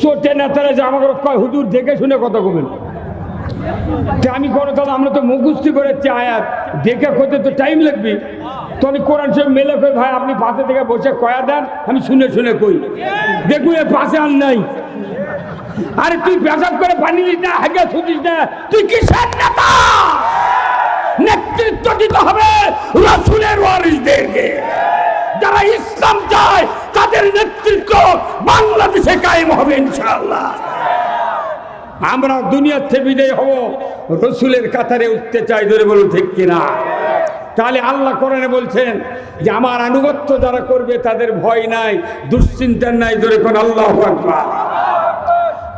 চোটে নেতারা যে আমাকে কয়, হুজুর, দেখে শুনে কথা কবেন? আমি কোনো কথা আমরা তো মুখুস্তি করেছি আয়াত। দেখে করতে তো টাইম লাগবে। তো আমি কোরআন সব মেলে কই, ভাই, আপনি পাশে থেকে বসে কয়া দেন, আমি শুনে শুনে কই। দেখুন এর পাশে আর নাই। আরে তুই পেশাব করে পানি দিস না, হাগে ছুটিস না। তুই কিসের নেতা? নেতৃত্ব দিতে হবে রসুলের ওয়ারিসদেরকে। যারা ইসলাম চায়, তাদের নেতৃত্ব বাংলাদেশে কায়েম হবে ইনশাআল্লাহ। আমরা দুনিয়ার থেকে বিদায় হব, রসুলের কাতারে উঠতে চাই ধরে বলুন ঠিক কিনা? তাহলে আল্লাহ করেনে বলছেন যে, আমার আনুগত্য যারা করবে, তাদের ভয় নাই, দুশ্চিন্তার নাই ধরে কোন আল্লাহ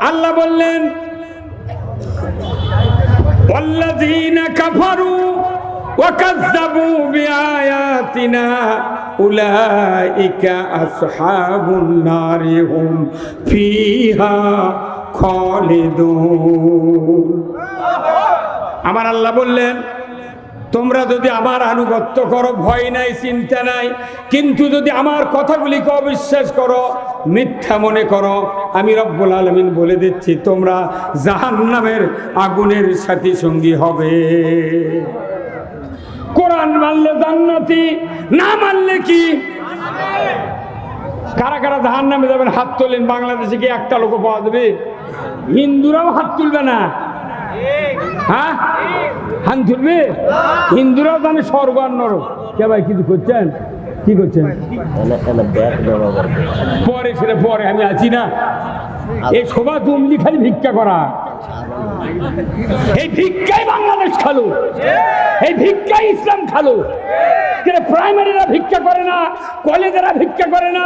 আল্লাহ বললেন وكذبوا بآياتنا أولئك أصحاب النار هم فيها خالدون আমার আল্লাহ বললেন তোমরা যদি আমার আনুগত্য করো ভয় নাই চিন্তা নাই কিন্তু যদি আমার কথাগুলিকে অবিশ্বাস করো মিথ্যা মনে করো আমি রব্বুল আলমিন বলে দিচ্ছি তোমরা জাহান্নামের আগুনের সাথী সঙ্গী হবে কোরআন মানলে জান্নাতি, না মানলে কি? কারা কারা জাহান নামে যাবেন, হাত তোলেন, বাংলাদেশে কি একটা লোক পাওয়া যাবে? হিন্দুরাও হাত তুলবে না? হ্যাঁ? হান তুলবে? হিন্দুরাও জানে স্বর্গ আর কে ভাই, কিছু করছেন? কি করছেন? পরে সেটা পরে, আমি আছি না। এই সভা তুমলি খালি ভিক্ষা করা। এই ভিক্ষাই বাংলাদেশ খালো। এই ইসলাম খালো কিন্তু প্রাইমারিরা ভিক্ষা করে না, কলেজেরা ভিক্ষা করে না,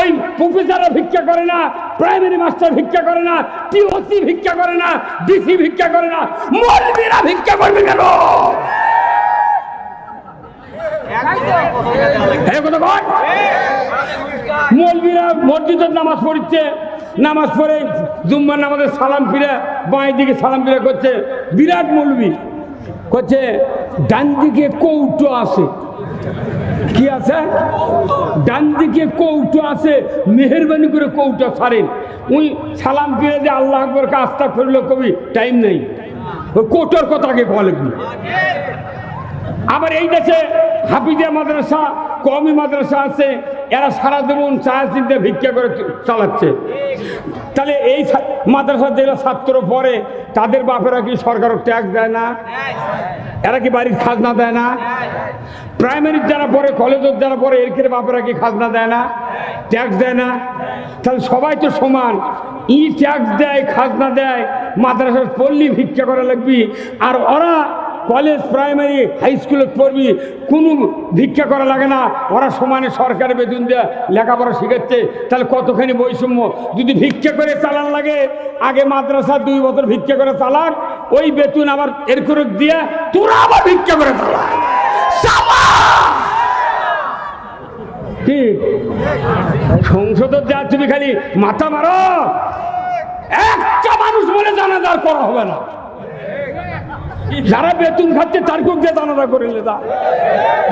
ওই প্রফেসররা ভিক্ষা করে না প্রাইমারি মাস্টার ভিক্ষা করে না টিওসি ভিক্ষা করে না ডিসি ভিক্ষা করে না মৌলবীরা ভিক্ষা করবে কেন? এই কথা মসজিদের নামাজ পড়ছে নামাজ পড়ে জুম্মার নামাজের সালাম ফিরে, বাঁয়ের দিকে সালাম ফিরে করছে। বিরাট মৌলবী করছে ডান দিকে কৌটো আছে। কি আছে? ডান দিকে কৌটো আছে, মেহরবানি করে কৌটো ছাড়েন। উই সালাম পেয়ে যে আল্লাহ আকবরকে কাজটা করল কবি, টাইম নেই। ওই কৌটোর কথা আগে বলেন। আবার এই দেশে হাফিজিয়া মাদ্রাসা কমি মাদ্রাসা আছে, এরা সারা জীবন চায় চিন্তা ভিক্ষা করে চালাচ্ছে। তাহলে এই মাদ্রাসার যেগুলো ছাত্র পড়ে, তাদের বাপেরা কি সরকার ট্যাক্স দেয় না? এরা কি বাড়ির খাজনা দেয় না? প্রাইমারির যারা পড়ে, কলেজের যারা পড়ে, এর বাপেরা কি খাজনা দেয় না? ট্যাক্স দেয় না? তাহলে সবাই তো সমান। ই ট্যাক্স দেয়, খাজনা দেয়, মাদ্রাসার পল্লী ভিক্ষা করা লাগবি। আর ওরা কলেজ, প্রাইমারি, হাই স্কুলে পড়বি, কোনো ভিক্ষা করা লাগে না। ওরা সমানে সরকারের বেতন দেয় লেখাপড়া শিখাচ্ছে। তাহলে কতখানি বৈষম্য? যদি ভিক্ষা করে চালান লাগে, আগে মাদ্রাসা দুই বছর ভিক্ষা করে চালাক, ওই বেতন আবার এর করে দিয়ে তোরা আবার ভিক্ষা করে চালা চালা! কি? সংসদের যা তুমি খালি মাথা মারো। একটা মানুষ বলে জানা জানাজার করা হবে না। যারা বেতন খাচ্ছে, তার কোক দিয়ে দানাদা করে লে দা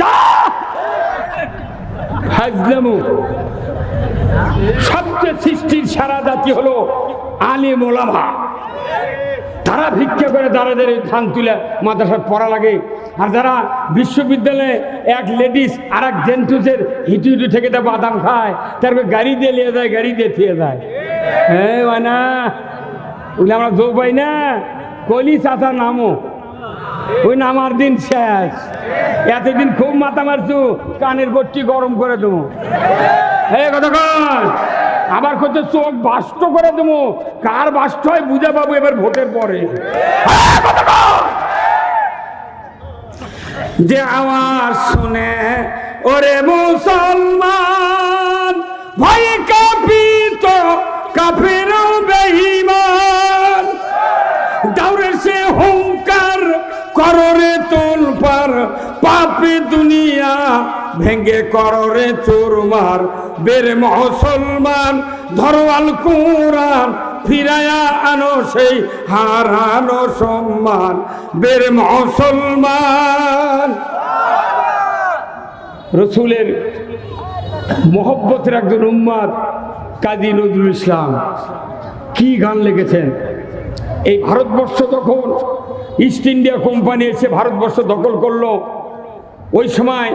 দা! হাজলামু, সবচেয়ে সৃষ্টির সারা জাতি হলো আলে মোলামা তারা ভিক্ষা করে দাঁড়াদের ধান তুলে মাদ্রাসায় পড়া লাগে। আর যারা বিশ্ববিদ্যালয়ে এক লেডিস আর এক জেন্টুসের হিটু হিটু থেকে তা বাদাম খায় তারপর গাড়ি দিয়ে নিয়ে যায়, গাড়ি দিয়ে থিয়ে যায়। হ্যাঁ মানা ওগুলো আমরা যোগ পাই না। কলি চাচার নামও ওই নামার দিন শেষ। এতদিন খুব মাথা মারছু, কানের বট্টি গরম করে দেবো। কতক্ষণ আবার করছে চোখ বাষ্ট করে দেবো। কার বাষ্ট হয় বুঝে পাবো এবার ভোটের পরে। যে আওয়াজ শুনে, ওরে মুসলমান, ভয় তো কাফের বেঈমান। দাউরে সে হুঙ্কার কররে তোল পার, পাপে দুনিয়া ভেঙ্গে কররে চোরমার বের মুসলমান, ধরওয়াল কুরান ফিরায়া আনো সেই হারানো সম্মান। বের মুসলমান। রসুলের মোহব্বতের একজন উম্মাদ, কাজী নজরুল ইসলাম, কি গান লিখেছেন? এই ভারতবর্ষ তখন ইস্ট ইন্ডিয়া কোম্পানি এসে ভারতবর্ষ দখল করল। ওই সময়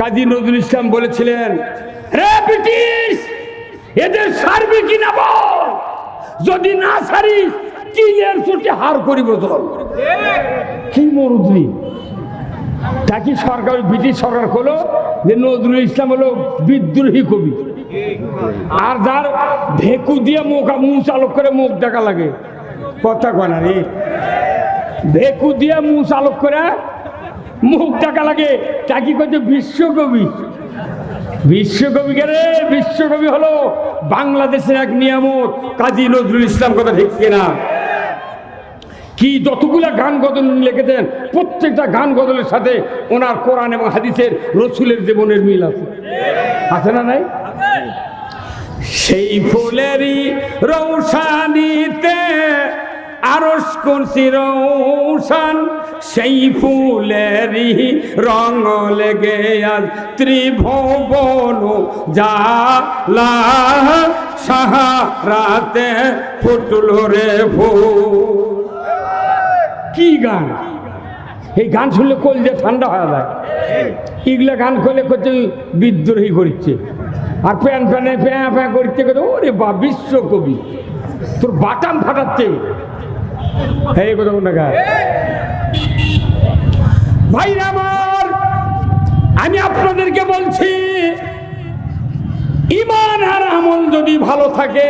কাজী নজরুল ইসলাম বলেছিলেন, রে ব্রিটিশ, এদের সারবি কি না বল? যদি না সারিস কিলের চোটে হার করিব দল কি মরুদ্রি? তা কি সরকার, ব্রিটিশ সরকার হলো যে নজরুল ইসলাম হলো বিদ্রোহী কবি। আর যার ভেকু দিয়ে মুখ মুখ চালক করে মুখ দেখা লাগে। কথা কয় না রে? ভেকু দিয়ে মুখ চালক করে। মুখ টাকা লাগে তা কি করছে বিশ্বকবি বিশ্বকবি রে? বিশ্বকবি হলো বাংলাদেশের এক নিয়ামত, কাজী নজরুল ইসলাম কথা ঠিক কিনা? কি যতগুলা গান গজল লিখেছেন, প্রত্যেকটা গান গজলের সাথে ওনার কোরআন এবং হাদিসের রসুলের জীবনের মিল আছে। আছে না নাই? সেই ফুলেরই রৌশানিতে আরস করছি রৌশান সেই ফুলেরই রঙ লেগে আজ ত্রিভুবন জালা সাহারাতে ফুটল রে ফুল। কি গান? এই গান শুনলে কল যে ঠান্ডা হয়ে যায়। এগুলা গান করলে করছে বিদ্রোহী করছে আর প্যান প্যানে প্যাঁ প্যাঁ করতে করতে ওরে বা বিশ্বকবি, তোর বাটাম ফাটাচ্ছে। এই কথা কোন গান ভাই আমার, আমি আপনাদেরকে বলছি ইমান আর আমল যদি ভালো থাকে,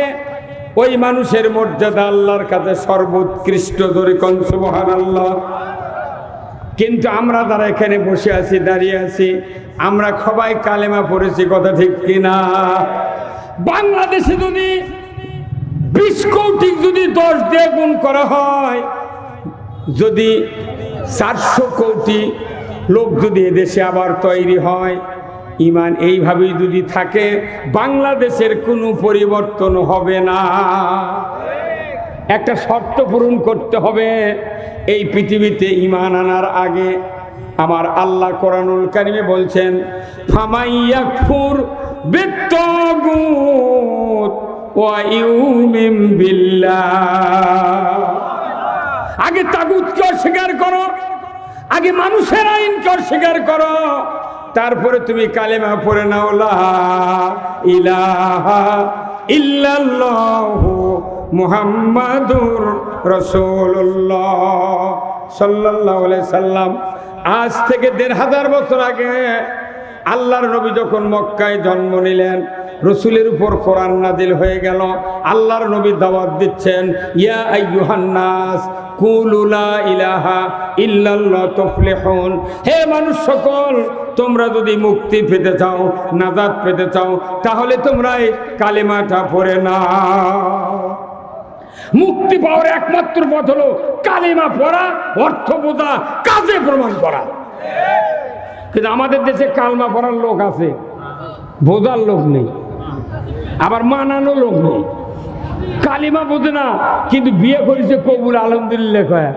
ওই মানুষের মর্যাদা আল্লাহর কাছে সর্বোৎকৃষ্ট ধরে কনসুবহান আল্লাহ কিন্তু আমরা যারা এখানে বসে আছি, দাঁড়িয়ে আছি, আমরা সবাই কালেমা পড়েছি, কথা ঠিক কিনা? বাংলাদেশে যদি বিশ কোটি যদি দশ দিয়ে গুণ করা হয়, যদি চারশো কোটি লোক যদি এদেশে আবার তৈরি হয়, ইমান এইভাবেই যদি থাকে, বাংলাদেশের কোনো পরিবর্তন হবে না। একটা শর্ত পূরণ করতে হবে, এই পৃথিবীতে ইমান আনার আগে আমার আল্লাহ কোরআনুল কারিমে বলছেন, ফামাইয়াকফুর বিল্লাহ আগে তাগুতকে অস্বীকার করো, আগে মানুষের আইনকে অস্বীকার করো, তারপরে তুমি কালেমা পড়ে নাও ইলাহা ইল্লাল্লাহু মুহাম্মাদুর রাসূলুল্লাহ সাল্লাল্লাহু আলাইহি সাল্লাম। আজ থেকে দেড় হাজার বছর আগে আল্লাহর নবী যখন মক্কায় জন্ম নিলেন, রসুলের উপর কোরআন নাদিল হয়ে গেল, আল্লাহর নবী দাওয়াত দিচ্ছেন, ইয়া আইয়ুহান্নাস কুলুলা ইলাহা ইল্লাল্লাহ তুফলিহুন। হে মানুষ সকল, তোমরা যদি মুক্তি পেতে চাও, নাজাত পেতে চাও, তাহলে তোমরা এই কালেমাটা পড়ে না মুক্তি পাওয়ার একমাত্র পথ হলো কালেমা পড়া, অর্থ বোঝা, কাজে প্রমাণ করা। কিন্তু আমাদের দেশে কালমা পড়ার লোক আছে। বোঝার লোক নেই। আবার মানানো লোক নেই। কালিমা বোঝে না কিন্তু বিয়ে করেছে কবুল আলহামদুলিল্লাহ কয়।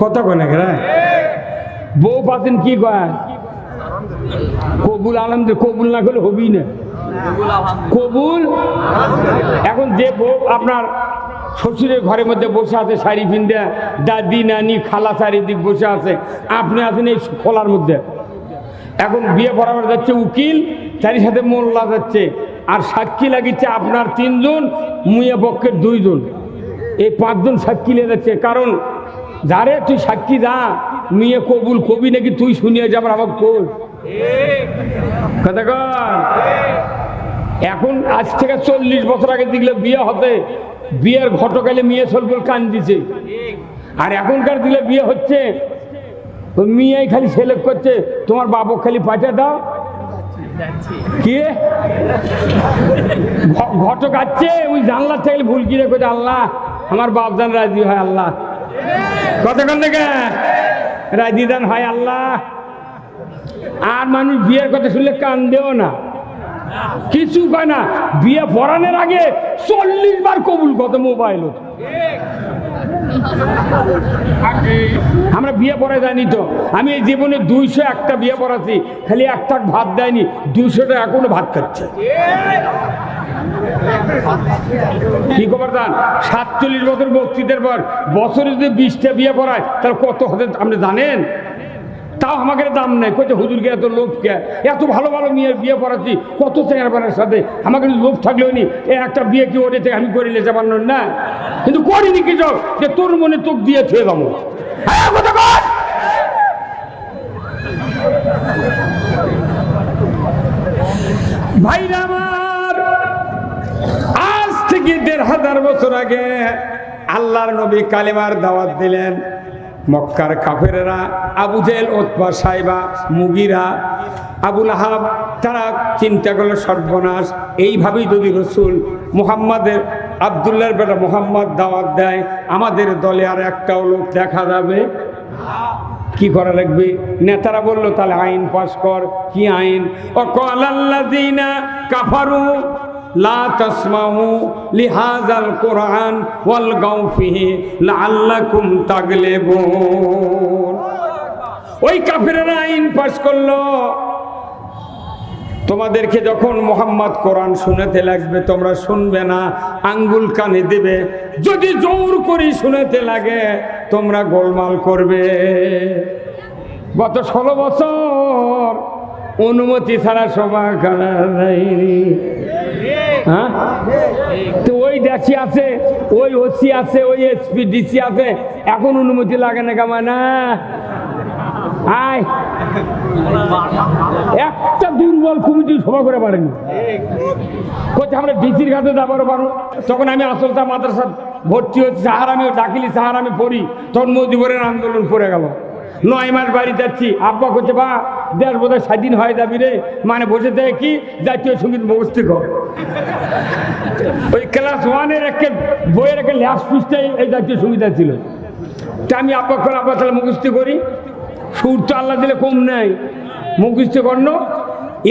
কথা কেন বউ পাতেন কি কয়? কবুল আলহামদুলিল্লাহ কবুল না করলে হবি না। কবুল? এখন যে বউ আপনার শ্বশুরের ঘরের মধ্যে বসে আছে শাড়ি পিন্দে দাদি নানি খালা চারিদিক বসে আছে আপনি আছেন এই খোলার মধ্যে। এখন বিয়ে পড়াবার যাচ্ছে উকিল, তারই সাথে মোল্লা যাচ্ছে। আর সাক্ষী লাগিচ্ছে আপনার তিনজন মুয়ে পক্ষের দুইজন। এই পাঁচজন সাক্ষী লেগে যাচ্ছে। কারণ, যারে তুই সাক্ষী যা মেয়ে কবুল কবি নাকি তুই শুনিয়ে যাবার আমার কোল কথা এখন আজ থেকে চল্লিশ বছর আগে দেখলে বিয়ে হতে, বিয়ের ঘটকালে মেয়ে সলবল কান দিছে। আর এখনকার দিলে বিয়ে হচ্ছে ওই মেয়েই খালি সেলেক্ট করছে, তোমার বাবু খালি পাঠিয়ে দাও। কি? ঘটক আছে, ওই জানলার থেকে ভুল কিনে করছে আল্লাহ, আমার বাপদান রাজি হয় আল্লাহ। কতক্ষণ থেকে? রাজি দান হয় আল্লাহ। আর মানুষ বিয়ের কথা শুনলে কান দেও না। কিছু কয় না, বিয়ে পড়ানোর আগে চল্লিশ বার কবুল কত মোবাইল আমরা বিয়ে পড়ায় যাইনি তো। আমি এই জীবনে দুইশো একটা বিয়ে পড়াচ্ছি খালি একটা ভাত দেয়নি দুইশোটা এখনও ভাত খাচ্ছে। কি খবর দান সাতচল্লিশ বছর বক্তৃতার পর বছরে যদি বিশটা বিয়ে পড়ায়, তাহলে কত হতে আপনি জানেন? তাও আমাকে দাম নেই। কইছে হুজুরকে এত লোভ কে এত ভালো ভালো মেয়ের বিয়ে পড়াচ্ছি। কত চেঙ্গার সাথে? আমাকে লোভ থাকলেও নি একটা বিয়ে কি থেকে আমি করিলে যাবার না। কিন্তু করিনি কিছু যে তোর মনে তোক দিয়ে থুয়ে দামো ভাইরা আমার, আজ থেকে দেড় হাজার বছর আগে আল্লাহর নবী কালেমার দাওয়াত দিলেন। মক্কার কাফেরেরা, আবু জেল ওতবা সাইবা মুগিরা আবুল আহাব তারা চিন্তা করল, সর্বনাশ। এইভাবেই যদি রসুল মুহাম্মাদের, আবদুল্লাহর বেটা মোহাম্মদ দাওয়াত দেয়, আমাদের দলে আর একটাও লোক দেখা যাবে। কি করা লাগবে? নেতারা বলল, তাহলে আইন পাশ কর। কি আইন? ও কলাল্লাযীনা কাফারু লা ওই আইন পাস করল। তোমাদেরকে যখন মোহাম্মদ কোরআন শুনেতে লাগবে, তোমরা শুনবে না, আঙ্গুল কানে দেবে। যদি জোর করে শুনেতে লাগে, তোমরা গোলমাল করবে। গত ষোলো বছর অনুমতি ছাড়া সভা করা যায়নি। হ্যাঁ? তো ওই ডাসি আছে, ওই ওসি আছে, ওই এসপি, ডিসি আছে, এখন অনুমতি লাগে না কামা না। আয়। একটা দুর্বল কমিটি সভা করে পারেনি। কোথায় আমরা ডিসির কাছে যাবারও পারো। তখন আমি আসলতা মাদ্রাসা ভর্তি হচ্ছি সাহার আমি ডাকিলি সাহার আমি পড়ি। তখন মজিবরের আন্দোলন পড়ে গেল। নয় মাস বাড়ি যাচ্ছি। আব্বা করছে বা, দেশ বোধহয় স্বাধীন হয়ে যাবি রে। মানে বসে থেকে কি? জাতীয় সংগীত মুখস্থ কর। ওই ক্লাস ওয়ানের একটা বইয়ের একটা ল্যাস পিসটাই এই জাতীয় সংগীত ছিল তা আমি আব্বা করে, আব্বা তাহলে মুখস্থ করি। সুর তো আল্লাহ দিলে কম নেই। মুখস্থ কর্ণ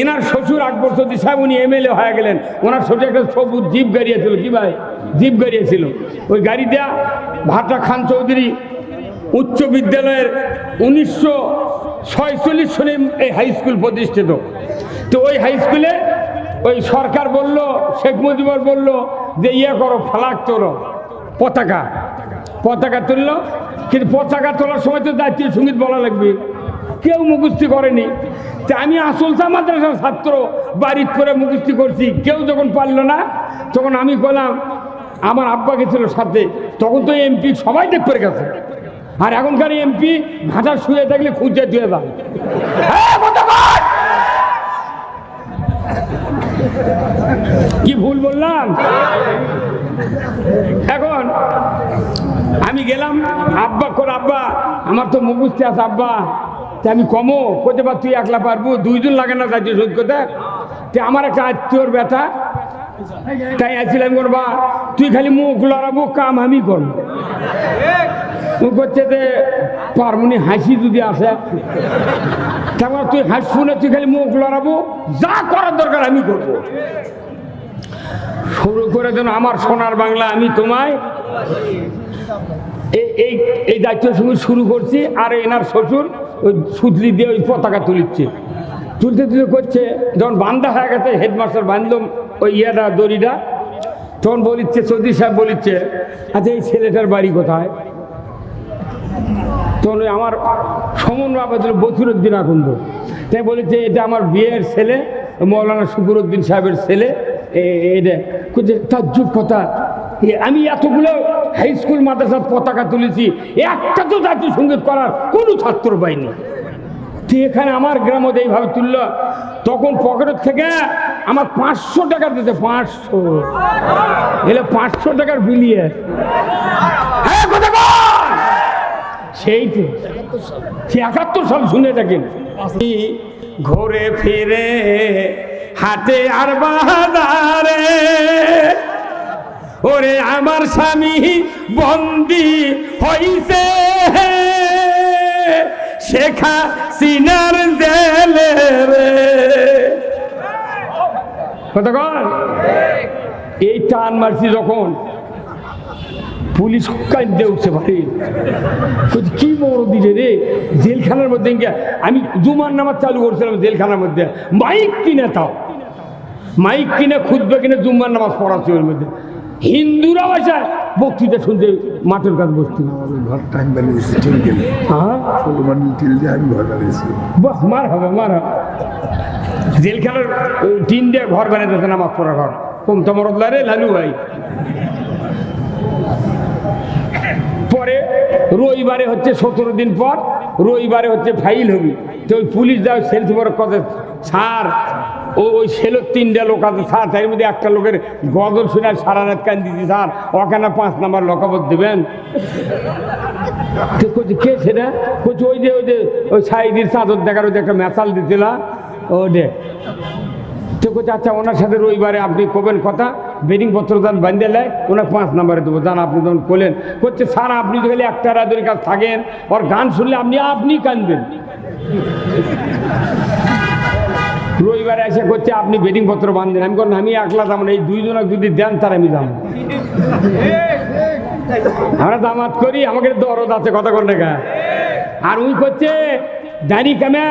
এনার শ্বশুর আকবর সতী সাহেব উনি এমএলএ হয়ে গেলেন। ওনার শ্বশুর একটা সবুজ জিপ গাড়ি ছিল কি ভাই? জিপ গাড়ি ছিল ওই গাড়িটা ভাটা খান চৌধুরী উচ্চ বিদ্যালয়ের উনিশশো ছয়চল্লিশ সনে এই হাই স্কুল প্রতিষ্ঠিত। তো ওই হাই স্কুলে ওই সরকার বলল, শেখ মুজিবর বলল যে ইয়ে করো ফ্লাগ তোলো, পতাকা। পতাকা তুললো। কিন্তু পতাকা তোলার সময় তো জাতীয় সংগীত বলা লাগবে। কেউ মুখস্থি করেনি। তা আমি আসলতা মাদ্রাসার ছাত্র, বাড়ির করে মুখস্থি করছি। কেউ যখন পারল না, তখন আমি বললাম, আমার আব্বা গেছিল সাথে। তখন তো এমপি সবাই দেখ করে গেছে। আর এখনকার এমপি ঘাটা শুয়ে থাকলে খুঁজে দিয়ে দাও হ্যাঁ, কি ভুল বললাম? এখন আমি গেলাম আব্বা কর আব্বা আমার তো মুখুস্তি আছে আব্বা। তা আমি কমো করতে পার তুই একলা পারব দুইজন লাগে না জাতীয় শোধ করতে। তে আমার একটা আত্মীয়র ব্যথা। তাই আসছিলাম করবা তুই খালি মুখ লড়াবো কাম আমি করব। করছে যে পারমনি হাসি যদি আসে। তারপর তুই হাসবো না তুই খালি মুখ লড়াবো, যা করার দরকার আমি করব। শুরু করে দেন আমার সোনার বাংলা, আমি তোমায়। এই এই দায়িত্ব সঙ্গে শুরু করছি, আর এনার শ্বশুর ওই সুতলি দিয়ে ওই পতাকা তুলিচ্ছে। তুলতে তুলতে করছে, যখন বান্ধা হয়ে গেছে, হেডমাস্টার বান্ধব ওই ইয়েটা, দড়িটা, তখন বলিচ্ছে, চৌধুরী সাহেব বলিচ্ছে আচ্ছা এই ছেলেটার বাড়ি কোথায়? তখন আমার সমন বাবা ছিল বসিরুদ্দিন আকুন্দ। তাই বলেছে এটা আমার বিয়ের ছেলে, মৌলানা শুকুরুদ্দিন সাহেবের ছেলে। এটা তার কথা। আমি এতগুলো হাই স্কুল মাদ্রাসার পতাকা তুলেছি, একটা তো জাতীয় সংগীত করার কোনো ছাত্র পাইনি। তুই এখানে আমার গ্রামে এইভাবে তুললো, তখন পকেটের থেকে আমার পাঁচশো টাকা দিতে, পাঁচশো। এলে পাঁচশো টাকার বিলিয়ে। হ্যাঁ বল! সেই তো সে একাত্তর সাল শুনে থাকেন ঘুরে ফিরে হাতে আর বাহাদারে ওরে আমার স্বামী বন্দি হইছে। শেখা সিনার রে। কতক্ষণ এই টান মারছি যখন। পুলিশ কাঁদতে উঠছে ভাই। কি বড় দিলে রে? জেলখানার মধ্যে আমি জুমার নামাজ চালু করছিলাম জেলখানার মধ্যে। মাইক কিনে তাও। মাইক কিনে খুঁজবে কিনে জুম্মার নামাজ পড়াচ্ছে ওর মধ্যে। হিন্দুরা বাসায় বক্তৃতা শুনতে মাঠের কাজ বসতে। হ্যাঁ? বাহ মার হবে মার হবে। জেলখানার টিন দিয়ে ঘর বানিয়ে দিতে নামাজ পড়া ঘর। কমতা মরদলা রে লালু ভাই। পরে রবিবারে হচ্ছে সতেরো দিন পর রবিবারে হচ্ছে ফাইল হবি। তো ওই পুলিশ যাও সেলস বড় কথা ছাড় ও ওই সেলোর তিনটা লোক আছে, স্যার, তার মধ্যে একটা লোকের গদর শুনে সারা রাত কান দিচ্ছি স্যার ওখানে পাঁচ নাম্বার লকাবত দেবেন? কে সেটা? কইছে, ওই যে ওই যে, ওই সাইদির চাদর দেখার ওই যে একটা মেসাল দিছিল ও ডে তো কইছে আচ্ছা ওনার সাথে রবিবারে আপনি কবেন কথা? বেডিং পত্র দান বান্ধে লাই ওনাকে পাঁচ নাম্বারে দেবো। যান আপনি যখন করলেন, করছে, স্যার, আপনি তো খালি একটা রাতের কাজ থাকেন, ওর গান শুনলে আপনি আপনি কানবেন রবিবারে এসে করছে, আপনি বেডিং পত্র বান্ধেন আমি বললাম আমি একলা যাব এই দুইজনক যদি দেন, তার আমি যাব। আমরা দামাত করি, আমাকে দরদ আছে, কথা কোন রেখা আর উই করছে, দাড়ি কামে,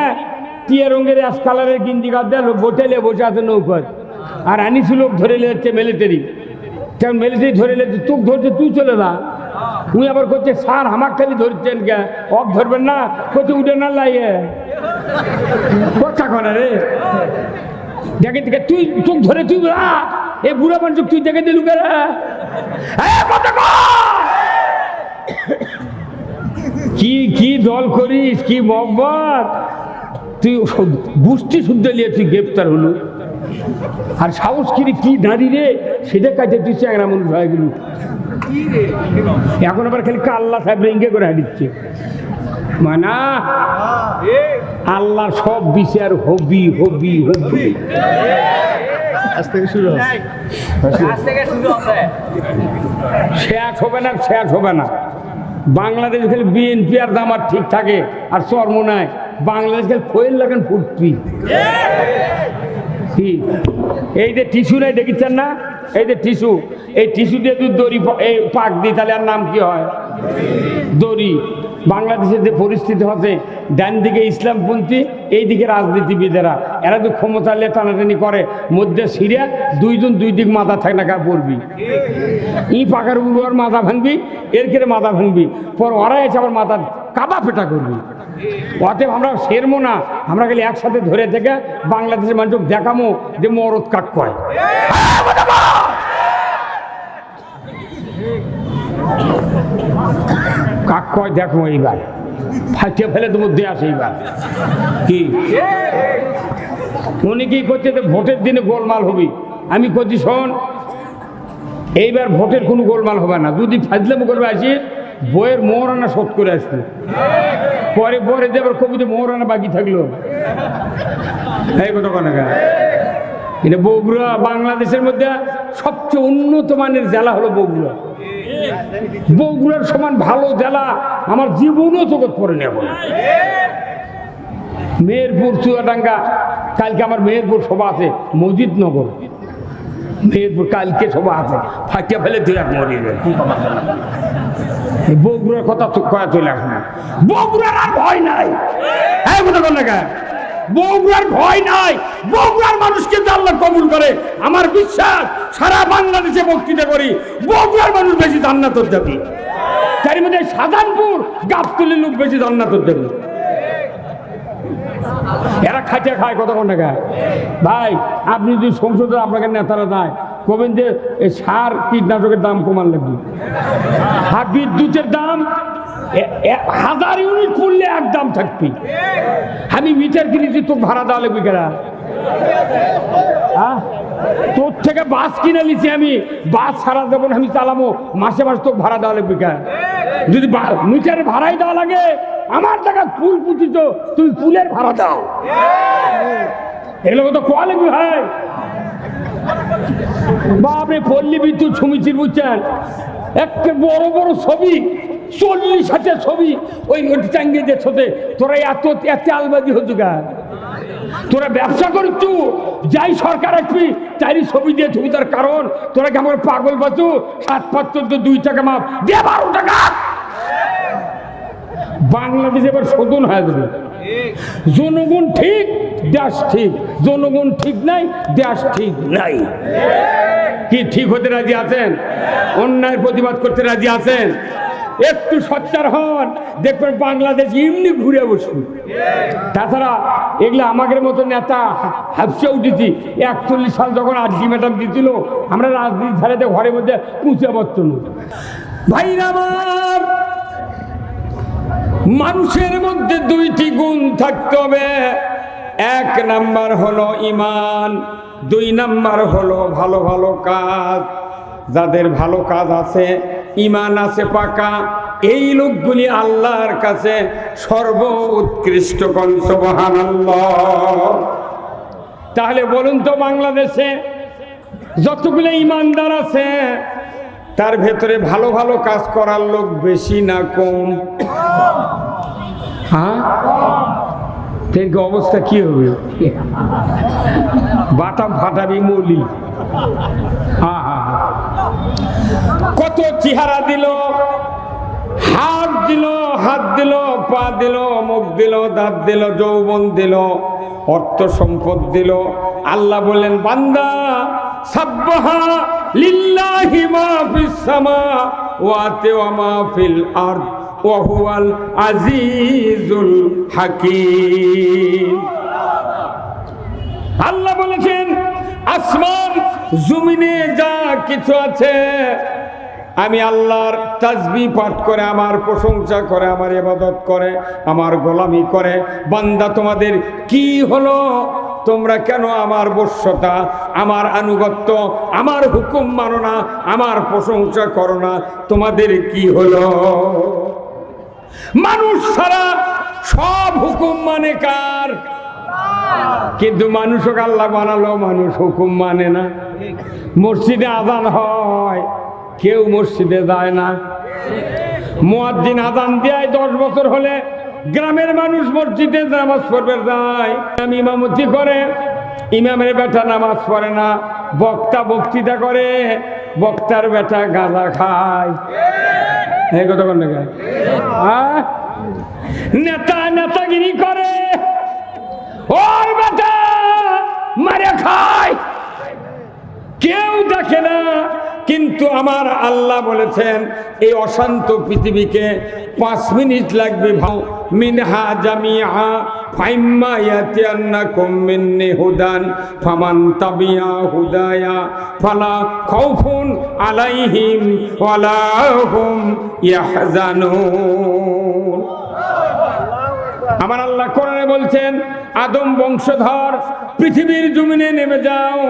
টিয়ে রঙের অ্যাশ কালারের গিঞ্জি গাছ দেয় বোটেলে বসে আছে নৌকর আর আনিসু লোক ধরে নিচ্ছে মিলিটারি কারণ মিলিটারি ধরে নিচ্ছে তোকে ধরছে, তুই চলে যা। উনি আবার করছে, স্যার আমার খালি ধরছেন কে? অফ ধরবেন না? করছে উঠে না লাগে কথা রে। দেখে দেখে তুই চোখ ধরে তুই এ বুড়া মানুষ তুই দেখে দিলু কে! কি কি দল করিস? কি মহব্বত? তুই বুঝতে শুদ্ধ নিয়ে তুই গ্রেপ্তার হলো। আর সাহস কিরে কি দাঁড়ি রে? সেটা কাছে তুই চ্যাংরা মানুষ হয়ে গেল। এখন আবার খালি আল্লাহ সাহেব রেঙ্গে করে হাঁটিচ্ছে মানা আল্লাহ সব বিচার হবি হবি হবি। আজ থেকে শুরু হবে। শেষ হবে না শেষ হবে না। বাংলাদেশ খালি বিএনপি আর দামার ঠিক থাকে আর চর্ম নাই। বাংলাদেশ খালি ফয়েল লাগেন ফুটপি। এই যে টিস্যু নাই দেখেছেন না? এই যে টিস্যু, এই টিস্যু দিয়ে যদি দড়ি এই পাক দিই, তাহলে আর নাম কি হয়? দড়ি। বাংলাদেশের যে পরিস্থিতি হচ্ছে, ডান দিকে ইসলামপন্থী, এই দিকে রাজনীতিবিদেরা। এরা তো ক্ষমতা নিয়ে টানাটানি করে, মধ্যে সিরিয়া, দুইজন দুই দিক মাথা থাকে না পড়বি। ই পাকার উড়ুয়ার মাথা ভাঙবি, এর কেড়ে মাথা ভাঙবি। পর ওরা এসে আবার মাথা কাবা পেটা করবি। অতএব আমরা সেরমো না। আমরা খালি একসাথে ধরে থেকে বাংলাদেশের মানুষ দেখামো যে মরদ কাক কয়। কাক কয় দেখো এইবার। ফাটিয়ে ফেলে তো মধ্যে আসে এইবার। কি? উনি কি করছে ভোটের দিনে গোলমাল হবি? আমি করছি শোন, এইবার ভোটের কোনো গোলমাল হবে না। যদি ফাজলাম করবে আসিস। বইয়ের মোহরানা শোধ করে আসবে পরে পরে যে আবার কবিতে মোহরানা বাকি থাকল। এই কথা কেন? বগুড়া বাংলাদেশের মধ্যে সবচেয়ে উন্নত মানের জেলা হলো বগুড়া। বগুড়ার সমান ভালো জেলা আমার জীবনও চোখে পড়ে নেব মেহেরপুর, চুয়াডাঙ্গা, কালকে আমার মেহেরপুর সভা আছে মসজিদনগর মেহেরপুর কালকে সভা আছে, ফাটিয়া ফেলে তুই এক মরি রে এই বগুড়ার কথা তো কয়া চলে আসে না। বগুড়ার আর ভয় নাই। হ্যাঁ কথা বল না বগুড়ার ভয় নাই। বগুড়ার কিন্তু আল্লাহ কবুল করে। আমার বিশ্বাস, সারা বাংলাদেশে বক্তৃতা করি, বগুড়ার মানুষ বেশি জান্নাত যাবে তার মধ্যে সাধারণপুর গাবতলি লোক বেশি জান্নাত যাবে এরা খাইতে খায় কত টাকা ভাই, আপনি যদি সংসদে আপনাকে নেতারা দেয় কবেন যে সার কীটনাশকের দাম কমান লাগবে। আর বিদ্যুতের দাম হাজার ইউনিট পড়লে এক দাম থাকবি। আমি মিটার কিনেছি তো ভাড়া দেওয়া লাগবে কেনা? তোর থেকে বাস কিনে নিছি আমি, বাস ছাড়া দেবো আমি চালাবো। মাসে মাসে তো ভাড়া দেওয়া লাগবে কেন যদি মিটার ভাড়াই দেওয়া লাগে, আমার টাকা পুল পুঁতিছ তুমি পুলের ভাড়া দাও। এগুলো তো কোয়া লাগবে ভাই? বাপরে, পল্লী বিদ্যুৎ সমিতির বুঝছেন? একটা বড় বড় ছবি, চল্লিশ হাজার ছবি ওই টাঙ্গে যে ছোটে। তোরা এত এত আলবাজি হতো গা তোরা ব্যবসা করছু যাই সরকার আসবি তাই ছবি দিয়ে তুমি তার কারণ। তোরা কেমন পাগল বাঁচু? সাত পাঁচ দুই টাকা মাপ। দে বারো টাকা! বাংলাদেশ এবার শোধন হয়ে যাবে। জনগণ ঠিক, দেশ ঠিক। জনগণ ঠিক নাই, দেশ ঠিক নাই। কি ঠিক হতে রাজি আছেন? অন্যায় প্রতিবাদ করতে রাজি আছেন? একটু সচ্চার হন, দেখবেন বাংলাদেশ এমনি ঘুরে বসবে। তাছাড়া এগুলো আমাদের মতো নেতা হাফসে উঠেছি, একচল্লিশ সাল যখন আরজি ম্যাডাম দিছিল, আমরা রাজনীতি ছাড়াতে ঘরের মধ্যে পুঁছে পড়ত ভাইরা আমার মানুষের মধ্যে দুইটি গুণ থাকতে হবে। এক নাম্বার হলো ইমান, দুই নাম্বার হলো ভালো ভালো কাজ। যাদের ভালো কাজ আছে, ইমান আছে পাকা, এই লোকগুলি আল্লাহর কাছে সর্ব উৎকৃষ্ট কনসবহান তাহলে বলুন তো বাংলাদেশে যতগুলো ইমানদার আছে তার ভেতরে ভালো ভালো কাজ করার লোক বেশি না কম। হ্যাঁ? দেখি অবস্থা কি হবে? বাটা ফাটাবি মলি। হ্যাঁ হ্যাঁ হ্যাঁ। কত চেহারা দিল, হাত দিল হাত দিল, পা দিল, মুখ দিল, দাঁত দিল, যৌবন দিল, অর্থ সম্পদ দিল। আল্লাহ বললেন, বান্দা, সাব্বাহা লিল্লাহি মা ফিস সামা ওয়াতে ওয়া মা ফিল আরদ ওয়া হুয়াল আজিজুল হাকীম। আল্লাহ বলেছেন, আসমান, জমিনে যা কিছু আছে, আমি আল্লাহর তাজবি পাঠ করে, আমার প্রশংসা করে, আমার ইবাদত করে, আমার গোলামি করে, বান্দা তোমাদের কি হলো? তোমরা কেন আমার বশ্যতা, আমার আনুগত্য, আমার হুকুম মানো না, আমার প্রশংসা করো না? তোমাদের কি হলো? মানুষ ছাড়া সব হুকুম মানে কার? কিন্তু মানুষকে আল্লাহ বানালো, মানুষ হুকুম মানে না। মসজিদে আদান হয়, কেউ মসজিদে যায় না। মুয়াজ্জিন আদান দেয় দশ বছর হলে গ্রামের মানুষ মসজিদে নামাজ পড়বে যায়। আমি ইমামতি করে, ইমামের বেটা নামাজ পড়ে না, বক্তা বক্তৃতা করে, বক্তার বেটা গাঁজা খায়। এই কথা কোন? হ্যাঁ? নেতা নেতাগিরি করে ওর বেটা মারে খায়। কেউ দেখে না কিন্তু আমার আল্লাহ বলেছেন, এই অশান্ত পৃথিবীকে পাঁচ মিনিট লাগবে ভাও। মিনহা জামিয়া আলাইহিম আমার আল্লাহ কোরআনে বলছেন, আদম বংশধর, পৃথিবীর জমিনে নেমে যাও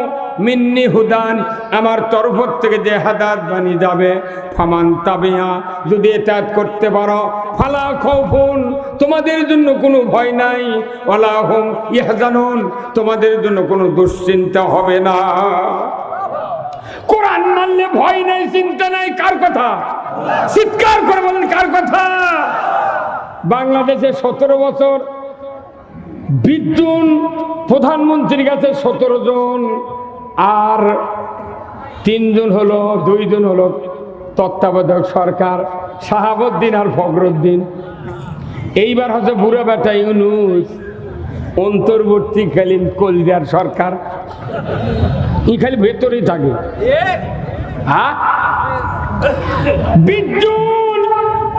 মিন্নি হুদান, আমার তরফ থেকে যে হাদাত বানি যাবে, ফামান তাবিয়া, যদি এটা করতে পারো, ফালা খৌফুন, তোমাদের জন্য কোনো ভয় নাই, ওয়ালা হুম ইহজানুন তোমাদের জন্য কোনো দুশ্চিন্তা হবে না। কোরআন মানলে ভয় নাই, চিন্তা নাই, কার কথা? চিৎকার করে বলেন, কার কথা? বাংলাদেশে সতেরো বছর, বিদ্যুন প্রধানমন্ত্রীর কাছে সতেরো জন আর তিনজন হলো, দুইজন হলো তত্ত্বাবধায়ক সরকার, শাহাবুদ্দিন আর ফখরুদ্দিন। এইবার হচ্ছে বুড়া বেটা ইউনুস, অন্তর্বর্তীকালীন কলজার সরকার। ই খালি ভেতরেই থাকে। হ্যাঁ?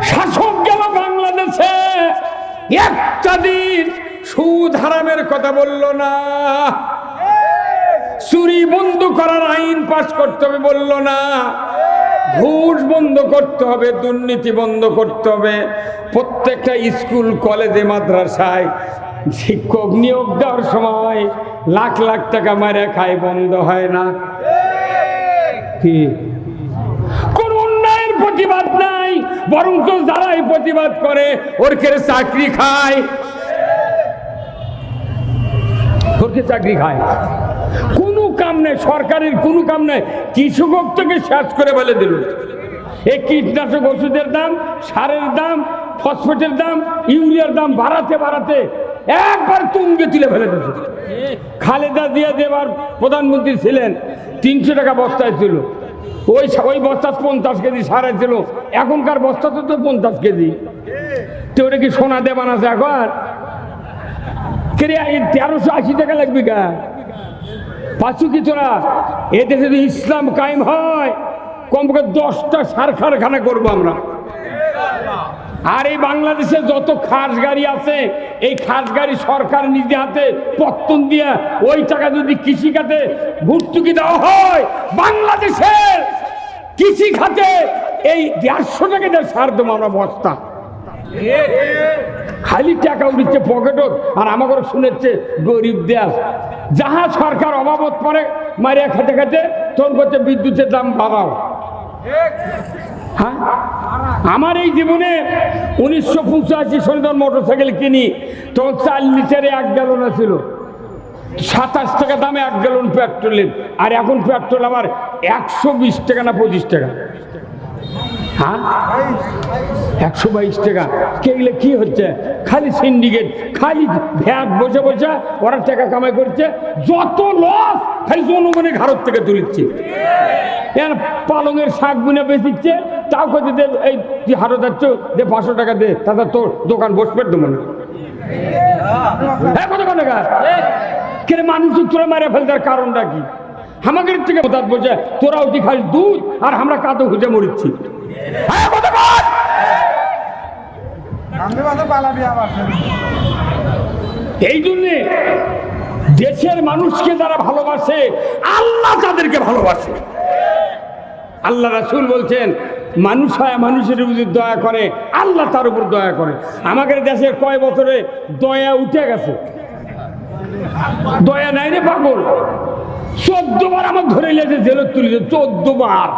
শাসক গেল বাংলাদেশে। একটা দিন সুদ হারামের কথা বলল না। চুরি বন্ধ করার আইন পাশ করতে হবে বলল না। ঘুষ বন্ধ করতে হবে, দুর্নীতি বন্ধ করতে হবে। প্রত্যেকটা স্কুল, কলেজে, মাদ্রাসায় শিক্ষক নিয়োগ দেওয়ার সময় লাখ লাখ টাকা মারে খায় বন্ধ হয় না। কি? কোন প্রতিবাদ নাই বরং তো যারাই প্রতিবাদ করে ওর কেড়ে চাকরি খায়। ওরকে চাকরি খায়। কোনো নেই, সরকারের কোনো কাম নেই। কৃষক থেকে শেষ করে বলে দিল। এই কীটনাশক ওষুধের দাম, সারের দাম, ফসফেটের দাম, ইউরিয়ার দাম বাড়াতে বাড়াতে একবার তুঙ্গে তুলে ফেলে দিয়েছে। খালেদা জিয়া দেবার প্রধানমন্ত্রী ছিলেন, তিনশো টাকা বস্তায় ছিল। ওই ওই বস্তা পঞ্চাশ কেজি সারে ছিল। এখনকার বস্তা তো তো পঞ্চাশ কেজি। তো কি সোনা দেবান আছে এখন? তেরোশো আশি টাকা লাগবে গা পাঁচু কি তোরা এতে যদি ইসলাম কায়েম হয়, কমপক্ষে দশটা সার কারখানা করব আমরা। আর এই বাংলাদেশে যত খাস গাড়ি আছে, এই খাস গাড়ি সরকার নিজে হাতে পত্তন দিয়ে ওই টাকা যদি কৃষি খাতে ভর্তুকি দেওয়া হয়, বাংলাদেশের কৃষি খাতে এই দেড়শো টাকা সার দেবো আমরা বস্তা। খালি টাকা উঠছে পকেটত আর আমাকে শুনেছে গরিব দেশ। যাহা সরকার অভাবত পরে মারিয়া খেতে খেতে তখন করছে বিদ্যুতের দাম বাড়াও। হ্যাঁ? আমার এই জীবনে উনিশশো পঁচাশি সালে মোটর সাইকেল কিনি, তখন চার লিটারে এক গ্যালন ছিল সাতাশ টাকা দামে এক গ্যালন পেট্রোলের আর এখন পেট্রোল আমার একশো বিশ টাকা না পঁচিশ টাকা। হ্যাঁ? একশো বাইশ টাকা। কেগলে কি হচ্ছে? খালি সিন্ডিকেট খালি ভ্যাট বসে বসে ওরা টাকা কামাই করছে। যত লস খালি জনগণের ঘাড়ত থেকে তুলিচ্ছে। এর পালংয়ের শাক বুনে বেচিচ্ছে। তাও কত দে, এই তুই হারো যাচ্ছ, দে পাঁচশো টাকা দে, তাতে তোর দোকান বসবে তো মনে হ্যাঁ। কত টাকা? কেন মানুষ তোরা মারে ফেলতার কারণটা কি? আমাদের থেকে বসে তোরা অতি খালি দুধ, আর আমরা কাতো খুঁজে মরিচ্ছি। কত এই জন্যে দেশের মানুষকে যারা ভালোবাসে আল্লাহ তাদেরকে ভালোবাসে। আল্লাহ রাসুল বলছেন মানুষ হয় মানুষের উপর দয়া করে আল্লাহ তার উপর দয়া করে। আমাদের দেশে কয় বছরে দয়া উঠে গেছে? দয়া নাই রে পাগল। চোদ্দ বার আমার ধরে লেগেছে জেলত তুলেছে চোদ্দ বার।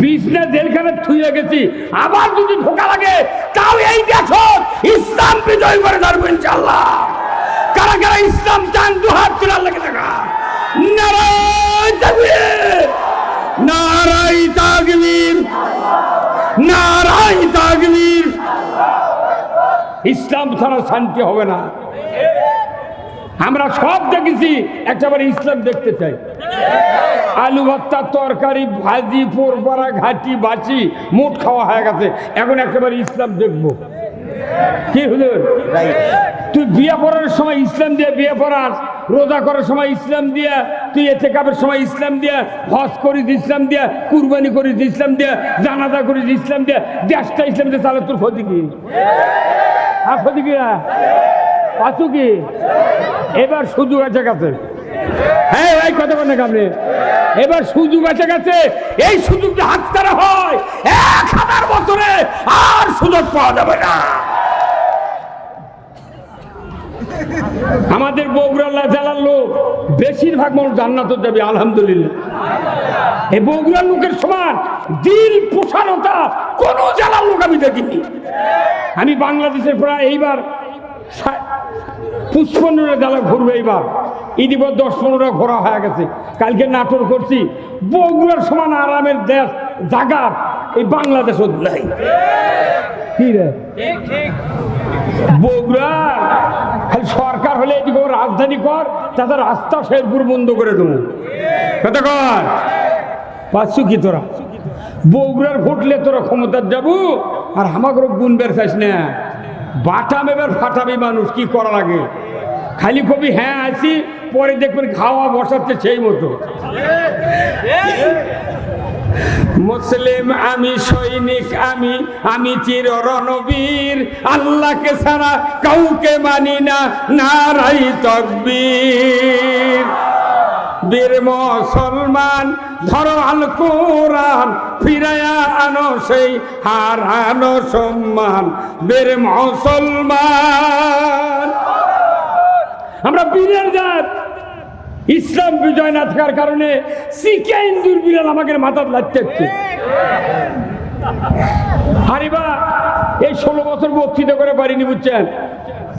বিছনা জেলখানে থুয়ে গেছি। আবার যদি ঢোকা লাগে, তাও এই দেশ ইসলাম বিজয় করে ধরবো ইনশাল্লাহ কারা কারা ইসলাম চান, দু হাত তুলে আল্লাহকে দেখা। নারায় তাকবীর। নারাই তাকবীর। ইসলাম ছাড়া শান্তি হবে না। আমরা সব দেখেছি একটাবার ইসলাম দেখতে চাই। আলু ভর্তা, তরকারি, ভাজি পোরপাড়া ঘাটি, বাচি মুঠ খাওয়া হয়ে গেছে। এখন একেবারে ইসলাম দেখব। কি হুজুর? তুই বিয়ে পড়ার সময় ইসলাম দিয়ে বিয়ে পড়াস, রোজা করার সময় ইসলাম দিয়া, তুই এতে কাপের সময় ইসলাম দিয়া, হজ করিস ইসলাম দিয়া, কুরবানি করিস ইসলাম দিয়া, জানাজা করিস ইসলাম দিয়া, দেশটা ইসলাম দিয়ে তাহলে তোর ক্ষতি কি হ্যাঁ ক্ষতি কি না? পাচু কি? এবার সুযোগ আছে কাছে। হ্যাঁ এই কথা বলেন আপনি? এবার সুযোগ আছে গেছে এই সুযোগটা হাতছাড়া হয়। এক হাজার বছরে আর সুযোগ পাওয়া যাবে না। আমাদের বগুড়া জেলার লোক বেশিরভাগ মানুষ জান্নাত যাবে আলহামদুলিল্লাহ। এই বগুড়ার লোকের সমান দিল প্রসারতা কোন জেলার লোক আমি দেখিনি। আমি বাংলাদেশের প্রায় এইবার পুষ্পন্নরা জেলা ঘুরবে এইবার। ইতিপর দশ পনেরো ঘোরা হয়ে গেছে। কালকে নাটোর করছি। বগুড়ার সমান আরামের দেশ জায়গা এই বাংলাদেশ নাই। কি রে? বগুড়া, খালি সরকার হলে এদিকে রাজধানী কর, তাতে রাস্তা শেরপুর বন্ধ করে দেবো। কত কর। পাচ্ছু কি তোরা। বগুড়ার ভোটলে তোরা ক্ষমতার যাব, আর আমাকে গুণ বের চাইস না। বাটাম এবার ফাটাবি মানুষ, কি করা লাগে খালি কবি হ্যাঁ আছি, পরে দেখবেন খাওয়া বসাচ্ছে সেই মতো। মুসলিম আমি সৈনিক, আমি আমি চির রণবীর আল্লাহকে ছাড়া কাউকে মানি না, নারাই তকবীর। বীর মুসলমান, ধরো আল কোরআন ফিরায়া আনো সেই হারানো সম্মান। বীর মুসলমান। আমরা বীরের জাত। ইসলাম বিজয় না থাকার কারণে শিখে ইন্দুর বিড়াল আমাকে মাথা লাগতে হারিবা এই ষোলো বছর বক্তৃতা করে পারিনি বুঝছেন?